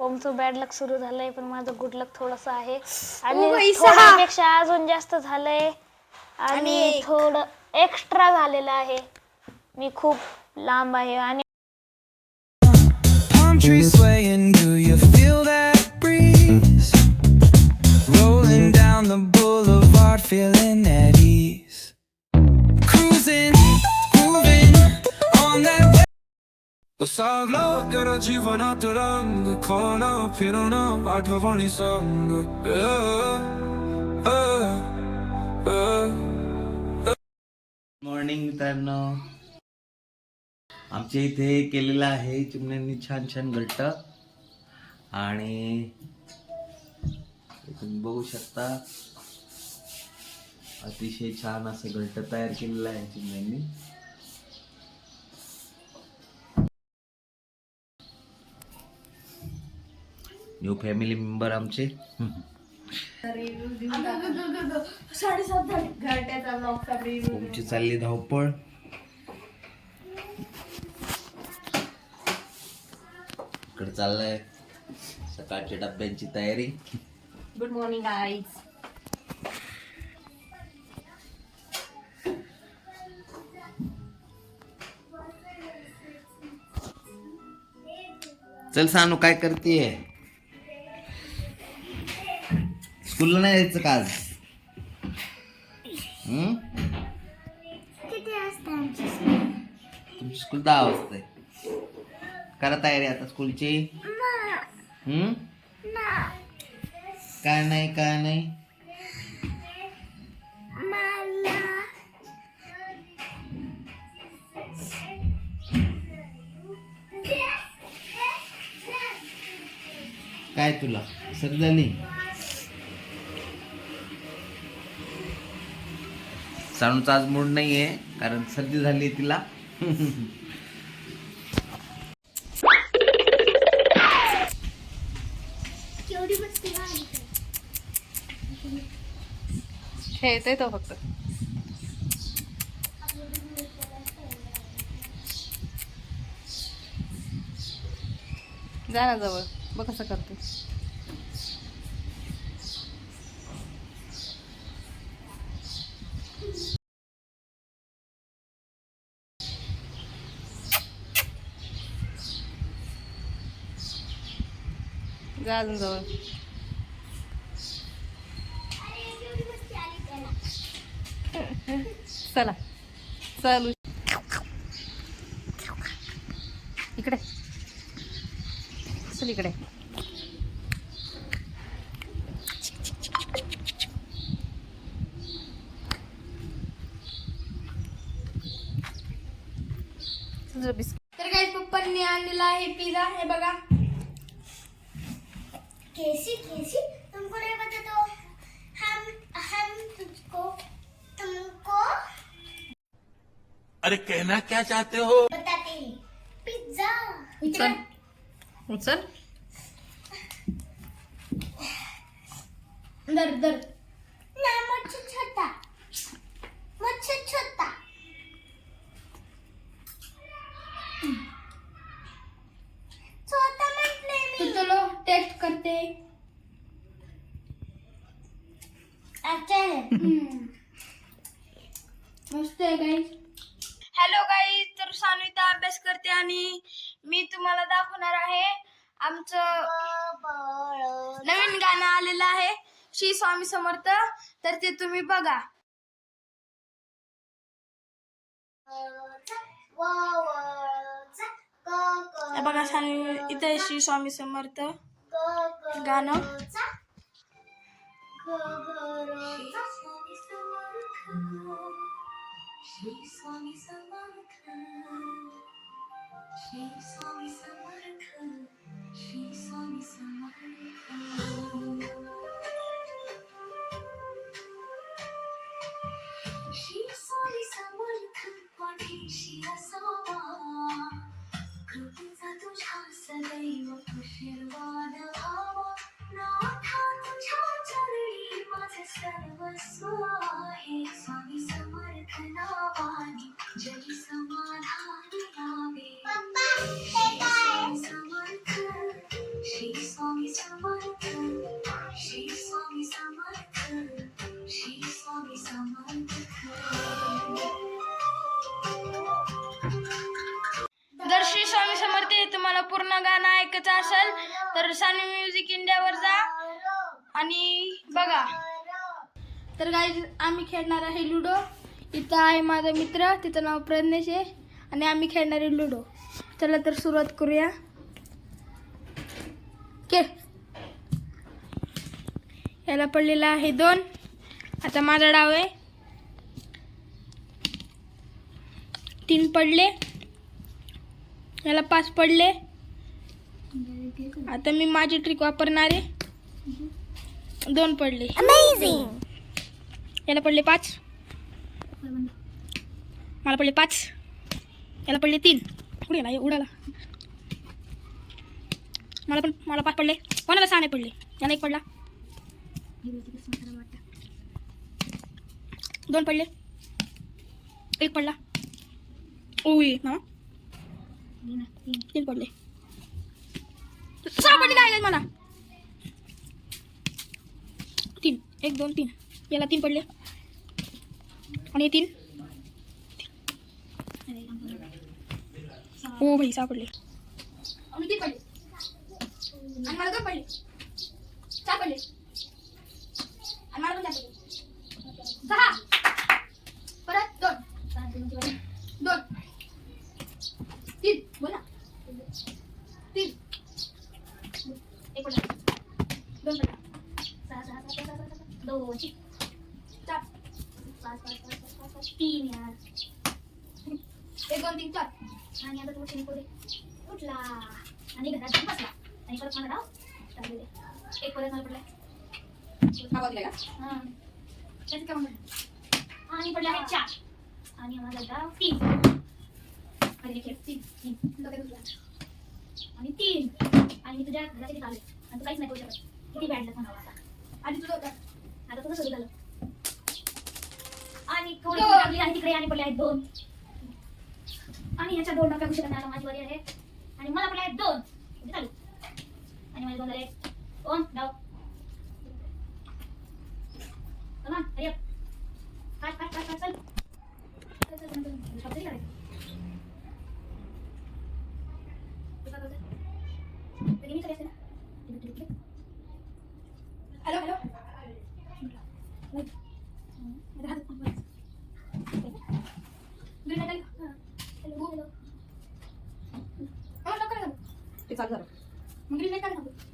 ओमचं bad लक सुरू झालंय पण माझं गुड लक थोडस आहे आणि बाई, सहा. थोड्यापेक्षा अजून जास्त झालंय आणि आणि एक. थोडं एक्स्ट्रा झालेलं आहे मी खूप लांब आहे आणि Palm trees swaying, do you feel that breeze? Rolling down the boulevard, feeling at ease. सागलो जरा जीवनात रंग खोना फिरणं आठवणी संग मॉर्निंग मित्रांनो. आमच्या इथे केलेलं आहे चिमण्यांनी छान छान घट्ट. आणि तुम्ही बघू शकता अतिशय छान असं घट्ट तयार केलेलं आहे चिमण्यांनी. न्यू फॅमिली मेंबर आमचे. तुमची चालली धावपळ. इकडे चाललंय सकाळच्या डब्यांची तयारी. गुड मॉर्निंग आईज चल सानू काय करतेय? स्कूलला नाही जायचं का आज? तुमची स्कूल दहा वाजता आहे करा तयारी आता स्कूलची हम्म काय नाही काय नाही? काय तुला? सर्दी झाली? सानूचा आज मूड नाहीये कारण सर्दी झाली तिला. खेळतोय तो फक्त. जा ना जवळ. बघ कसं करतो जा अजून जवळ चला. चालू. इकडे. चल इकडे. तर काही पप्पांनी आणलेला आहे पिझ्झा हे बघा. कैसी कैसी? तुमको नहीं पता तो हम हम तुझको तुमको अरे कहना क्या चाहते हो? बताते हैं। पिज्जा। उचल उचल दर दर। ना मुझसे छोटा। मुझसे छोटा। तो मी चलो टेस्ट करते हैं। अच्छा है मस्त आहे गाईज हॅलो गाईज तर सान्विता अभ्यास करते आणि मी तुम्हाला दाखवणार आहे आमचं नवीन गाणं आलेलं आहे श्री स्वामी समर्थ तर ते तुम्ही बघा हे बघा सानवी इथे आहे श्री स्वामी समर्थ गाणं. श्री स्वामी समर्थ पाठीशी असावा कृपेचा तुझ्या सदैव आशीर्वाद व्हावा नाथा तुझ्या चरणी माझे सर्वस्व आहे स्वामी समर्थ नावाने जगी समाधान गाणं ऐकायचं असेल तर सानी म्युझिक इंडियावर जा. आणि बघा. तर काही आम्ही खेळणार आहे लुडो इथं आहे माझा मित्र तिचं नाव प्रज्ञेश आहे. आणि आम्ही खेळणार आहे लुडो चला तर सुरुवात करूया. के याला पडलेला आहे दोन. आता माझा डाव आहे. तीन पडले. याला पाच पडले. आता मी माझी ट्रिक वापरणार आहे. दोन पडले. याला पडले पाच. मला पडले पाच. याला पडले तीन. ना उडाला. मला पण मला पाच पडले. कोणाला सहा नाही पडले? याला एक पडला. दोन पडले. एक पडला. ओय ना? तीन पडले. सापडली नाही मला? तीन. एक दोन तीन. याला तीन पडले. आणि तीन. हो भाई सापडले. सापडले आणि मला पडले चार पडले आणि मला पण चार पडले सहा परत दोन दोन तीन बोला तीन एक पडला दोन पडला सहा सहा सहा सहा सहा सहा दोन चार पाच पाच पाच पाच पाच पाच तीन यार एक दोन तीन चार आणि आता तुमची निकोदे उठला आणि घरात जाऊन बसला आणि परत मला राव चालू एक परत मला पडलाय हां त्याचं काय म्हणलं आणि पडले आहे चार आणि माझा डाव तीन आणि खेळ तीन तीन डोक्यात आणि तीन आणि मी तुझ्या घराच्या तिथे आले आणि तू काहीच नाही करू शकत. किती बॅड म्हणावं आता आणि तुझं होतं. आता तुझं सुरू झालं आणि थोडी लागली आणि तिकडे आणि पडले आहेत दोन आणि याच्या दोन डोक्या घुसला आता माझी वारी आहे आणि मला पडले आहेत दोन म्हणजे चालू आणि माझे दोन झाले दोन डाव चला हरी अप काट काट काट काट चल चल, चल, चल, चल. शब्द नाही करायचे. तू काय बोलतोय? तरी मी खाली असते ना. तिकडे, तिकडे, तिकडे. हॅलो हॅलो नाही. हं, माझ्या हातात फोन बघ. ग्रीन लाइट आली का? हां. Hello, hello. हां, लवकर झालं. ते चालू झालं मग ग्रीन लाइट का नाही थांबत?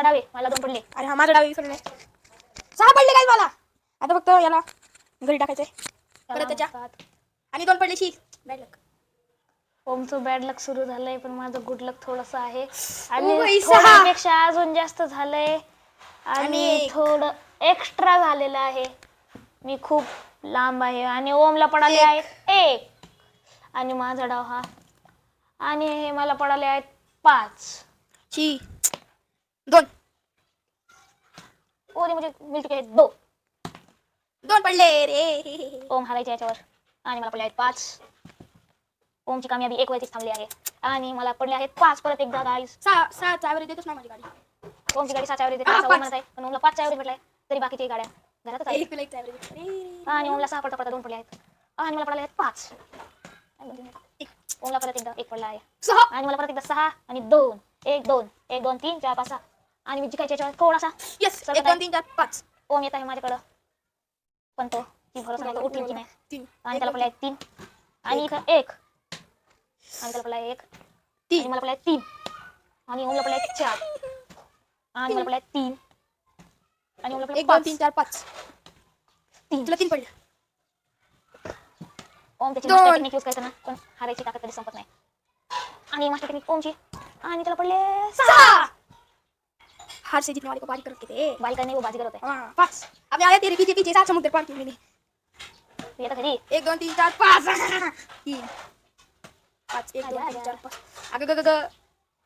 तुझा डावे मला दोन पडले. अरे हा माझा डावी विसरले सहा पडले काय मला? आता फक्त याला घरी टाकायचंय. परत त्याच्या. आणि दोन पडले शी. बॅड लक ओमचं बॅड लक सुरू झालंय पण माझं गुड लक थोडस आहे. आणि. थोड्यापेक्षा अजून जास्त झालंय. आणि. थोडं एक्स्ट्रा झालेलं आहे. मी खूप लांब आहे आणि ओमला पडाले आहेत एक. आणि माझा डाव हा. आणि हे मला पडाले आहेत पाच. शी. दोन. ओरी म्हणजे मिल चुके दो. दोन पडले रे. ओम हारायचे याच्यावर. आणि मला पडले आहेत पाच. ओमची कामयाबी एक वरतीच थांबली आहे. आणि मला पडले आहेत पाच. परत एकदा गाईस सहा सहा चावर देतोच ना माझी गाडी. ओमची गाडी सहाच्या ॲव्हरेज हा, देते पाच. म्हणत आहे पण ओमला पाचच्या ॲव्हरेज भेटलाय. तरी बाकीची गाड्या घरातच आहेत. एक एक चावर देतो आणि ओमला सहा पडता पडता दोन पडले आहेत. आणि मला पडले आहेत पाच. ओमला परत एकदा एक पडला आहे. सहा. आणि मला परत एकदा सहा आणि दोन. एक दोन. एक दोन तीन चार पाच सहा. आणि मी जिकायच्या याच्यावर थोडासा येस एक दोन तीन चार पाच. ओम येत आहे माझ्याकडं. पण तो ती भरोसा नाही तो उठेल की नाही. तीन. आणि त्याला पडला आहे तीन. आणि इथं एक. आणि त्याला पडला आहे एक आणि मला पडला आहे तीन. आणि ओमला पडला आहे चार. आणि मला पडला आहे तीन. आणि ओमला एक दोन तीन चार पाच. तीन. तुला तीन पडले. ओम त्याची. मास्टर टेक्निक यूज करायचं ना पण हारायची ताकद कधी संपत नाही. आणि मास्टर टेक्निक ओमची. आणि त्याला पडले सहा. हार से जीतने वाले को पारी करके थे बाई करणे वो बाजी करत आहे हाँ। पाँच अब आया तेरे पीछे पीछे सात समुद्र पार किए मैंने। तू येतं घरी एक दोन तीन चार पाच। तीन। पाच एक दोन तीन चार पाच। अगं ग ग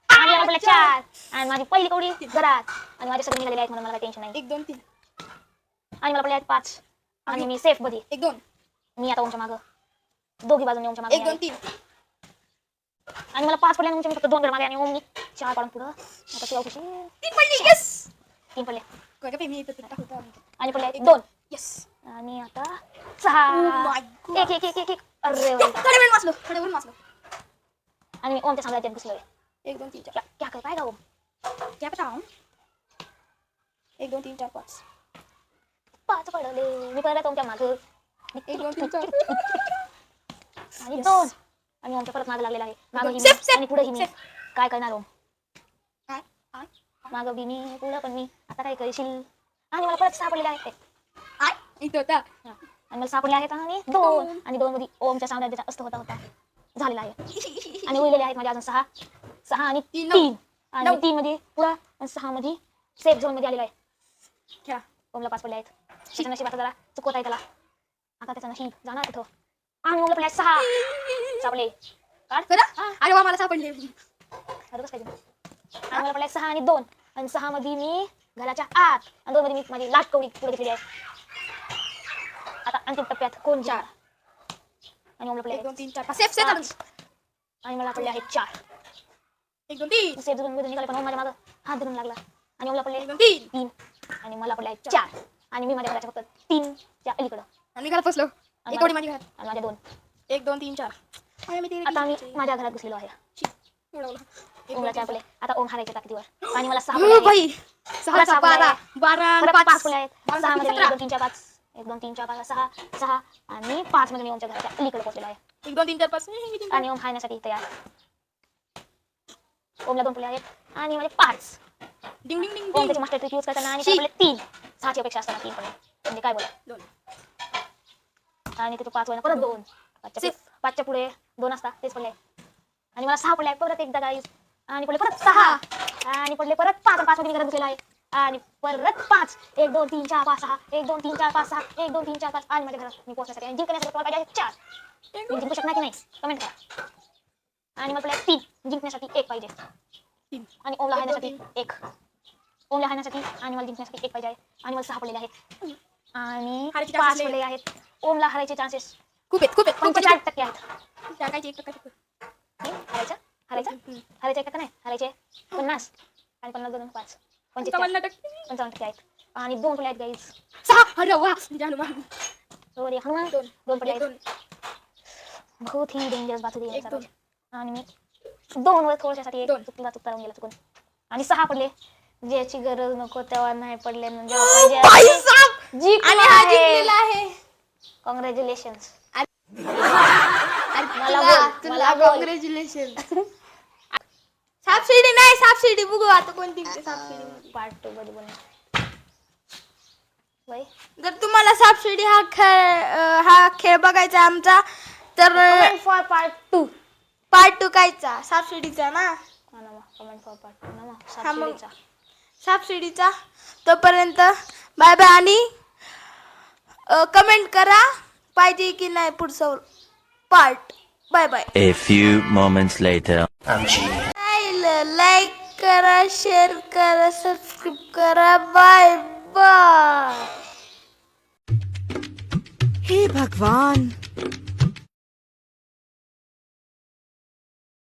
आणि पडले चार। आणि माझी पहिली कवडी घरात आणि माझे सगळे निघालेले आहेत म्हणून मला काही टेन्शन नाही। एक दोन तीन। आणि मला पडले आहेत पाच। आणि मी सेफ बधी। एक दोन मी आता ओमच्या मागं दोघी बाजूने ओमच्या मागे एक दोन. तीन। आणि मला पाच पडले आणि ओमच्या मी फक्त दोन गड मागे आणि ओमनी। चार पाडून पुढं आता ती खुशी तीन पडली यस तीन पडले काय का मी इथं टाकतो आणि पडले दोन यस आणि आता सहा. एक एक एक एक एक अरे. थोडे वेळ वाचलो थोडे वेळ वाचलो आणि ओमच्या साम्राज्यात घुसलोय एक दोन तीन चार क्या क्या कर पाएगा ओम क्या बताऊं एक दोन तीन चार पाच पाच पडले मी परत ओमच्या मागं एक दोन तीन चार आणि दोन आणि ओमच्या परत मागं लागलेला आहे मागं आणि पुढे ही मी. काय करणार ओम मागं बी मी पुढं पण मी आता काय करशील? आणि मला परत सापडलेले आहेत आय इथं होता. हा. आणि मला सापडले आहेत आणि दोन. आणि दोन मध्ये ओमच्या साम्राज्याचा अस्त होता होता. झालेला आहे. आणि उरलेले आहेत माझे अजून सहा. सहा आणि तीन, आणि नऊ. तीन मध्ये आणि सहा मध्ये सेफ झोनमध्ये आलेला आहे. क्या ओमला पाच पडले आहेत. त्याच्या नशीब आता जरा चुकवता आहे त्याला. आता त्याचं नशीब जाणार कुठं आणि ओमला पडले आहेत सहा. सापडले. काढ. खरं हा. अरे वा मला सापडले. अरे बस आणि मला पडले सहा आणि दोन. आणि सहा मध्ये मी घराच्या आत आणि दोन मध्ये मी माझी लाट कवडी पुढे घेतलेली आहे. आता अंतिम टप्प्यात कोण चार? आणि ओमला पडले एक दोन तीन चार. पाच सेफ सेफ. आणि मला पडले आहेत चार. एक दोन तीन. सेफ मधून निघाले पण ओम माझ्या मागं हात धरून लागला. आणि ओमला पडले एक दोन तीन. तीन. आणि मला पडले आहेत चार. आणि मी माझ्या घराच्या फक्त तीन च्या अलीकडं. आणि घरात एक ओढी माझी घरात. आणि माझ्या दोन. एक दोन तीन चार. आता मी. माझ्या घरात घुसलेलो आहे. ओमला चार आता ओम हारायच्या ताकदीवर आणि मला सहा आहेत. बाई सहा सहा बारा पडले. बारा आणि परत पाच पाच. फुले आहेत. बारा, सहा मध्ये मी एक सतरा. दोन तीन चार पाच. एक दोन तीन चार पाच. सहा सहा आणि पाच मध्ये मी ओमच्या घराच्या अलीकडे पोहोचलेलो आहे. एक दोन तीन चार पाच. एक दोन तीन चार. आणि ओम खाण्यासाठी तयार. ओमला दोन फुले आहेत. आणि माझे पाच. डिंग डिंग डिंग ओम डिंग. त्याची मास्टर ट्रिक यूज करताना आणि शी. त्याला तीन. सहाची अपेक्षा असताना तीन पडले म्हणजे काय बोला? दोन. आणि त्याचे पाच वळण परत दोन. पाचच्या पुढे दोन असतात. तेच पडले आणि मला सहा पडले परत एकदा गाईज आणि पडले परत सहा. आणि पडले परत पाच. पाच मध्ये घरात बसलेला आहे आणि परत पाच. एक दोन तीन चार पाच सहा. एक दोन तीन चार पाच सहा. एक दोन तीन चार पाच. आणि माझ्या घरात मी पोहोचण्यासाठी. आणि जिंकण्यासाठी तुम्हाला पाहिजे आहे चार. मी जिंकू शकणार की नाही? कमेंट करा. आणि मला पडले तीन. जिंकण्यासाठी एक पाहिजे. आणि ओमला दोन, हारण्यासाठी एक. ओमला हारण्यासाठी आणि मला जिंकण्यासाठी एक पाहिजे आहे. आणि मला सहा पडलेले आहेत. आणि पाच पडलेले आहेत. ओमला हारायचे चान्सेस खूप आहेत खूप आहेत. पंचेचाळीस टक्के आहेत आहेत. टाकायचे एक टाकायचे हं? हारायचं हारायचं हम्म. हारायचे एक टक्का नाही? हारायचे पन्नास. आणि पन्नास दोन पाच. पंचावन्न टक्के पंचावन्न टक्के आहेत. आणि दोन पडले आहेत गाईज सहा! अरे वा! जानू मा बरोबर आहे हनुमान. दोन. दोन पडले आहेत. बहुत ही डेंजरस बात होती. आणि मी दोन वर थोड्यासाठी. चुकला चुकता राहून गेला चुकून. आणि सहा पडले. ज्याची गरज नको तेव्हा नाही पडले म्हणजे कॉंग्रॅच्युलेशन मला. कॉंग्रॅच्युलेशन सापशिडी नाही सापशिडी बघू आता कोणती सापशिडी पार्ट टू मध्ये जर तुम्हाला सापशिडी हा खेळ हा खेळ बघायचा आमचा तर for part two part two कायचा? सापशिडीचा ना? कमेंट फॉर पार्ट टू ना मग. सापशिडीचा सापशिडीचा तोपर्यंत बाय बाय आणि कमेंट करा पाहिजे की नाही पुढचं part bye bye A few moments later. Like करा शेअर करा सबस्क्राईब करा. बाय बाय हे भगवान